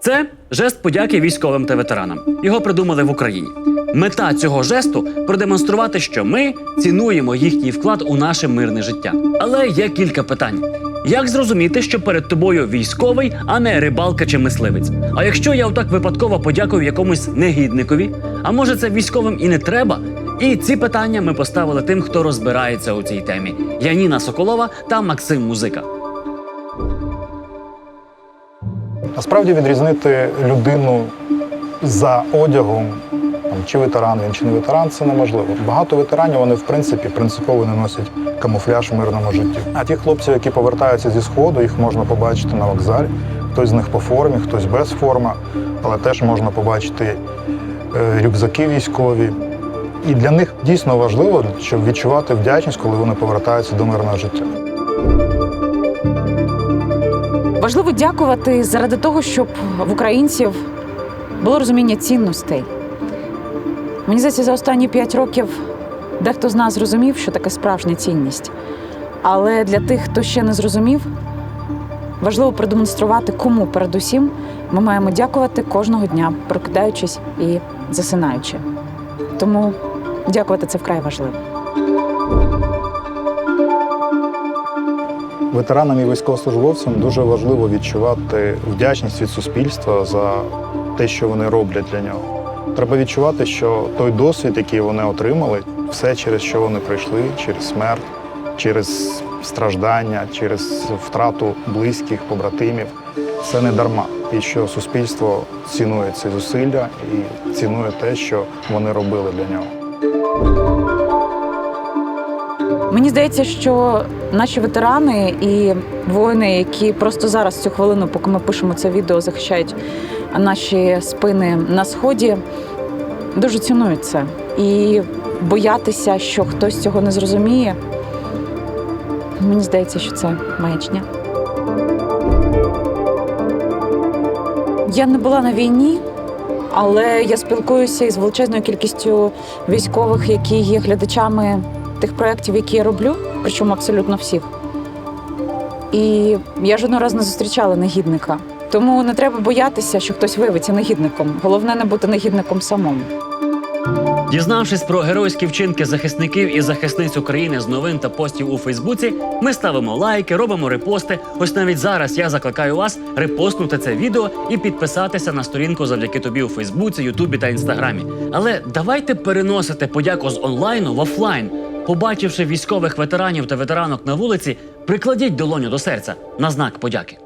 Це жест подяки військовим та ветеранам. Його придумали в Україні. Мета цього жесту продемонструвати, що ми цінуємо їхній вклад у наше мирне життя. Але є кілька питань. Як зрозуміти, що перед тобою військовий, а не рибалка чи мисливець? А якщо я отак випадково подякую якомусь негідникові, а може це військовим і не треба? І ці питання ми поставили тим, хто розбирається у цій темі: Яніна Соколова та Максим Музика. Насправді відрізнити людину за одягом, чи ветеран він, чи не ветеран, це неможливо. Багато ветеранів вони в принципі принципово не носять камуфляж в мирному житті. А ті хлопці, які повертаються зі сходу, їх можна побачити на вокзалі. Хтось з них по формі, хтось без форми, але теж можна побачити е, рюкзаки військові. І для них дійсно важливо, щоб відчувати вдячність, коли вони повертаються до мирного життя. Важливо дякувати заради того, щоб в українців було розуміння цінностей. Мені здається, за останні п'ять років дехто з нас зрозумів, що таке справжня цінність. Але для тих, хто ще не зрозумів, важливо продемонструвати, кому передусім ми маємо дякувати кожного дня, прокидаючись і засинаючи. Тому дякувати це вкрай важливо. Ветеранам і військовослужбовцям дуже важливо відчувати вдячність від суспільства за те, що вони роблять для нього. Треба відчувати, що той досвід, який вони отримали, все через що вони пройшли, через смерть, через страждання, через втрату близьких, побратимів, все не дарма. І що суспільство цінує ці зусилля і цінує те, що вони робили для нього. Мені здається, що наші ветерани і воїни, які просто зараз цю хвилину, поки ми пишемо це відео, захищають наші спини на сході, дуже цінують це. І боятися, що хтось цього не зрозуміє. Мені здається, що це маячня. Я не була на війні, але я спілкуюся із величезною кількістю військових, які є глядачами тих проєктів, які я роблю, причому абсолютно всіх. І я жодного разу не зустрічала негідника. Тому не треба боятися, що хтось виявиться негідником. Головне не бути негідником самому. Дізнавшись про геройські вчинки захисників і захисниць України з новин та постів у Фейсбуці, ми ставимо лайки, робимо репости. Ось навіть зараз я закликаю вас репостнути це відео і підписатися на сторінку завдяки тобі у Фейсбуці, Ютубі та Інстаграмі. Але давайте переносити подяку з онлайну в офлайн. Побачивши військових ветеранів та ветеранок на вулиці, прикладіть долоню до серця на знак подяки.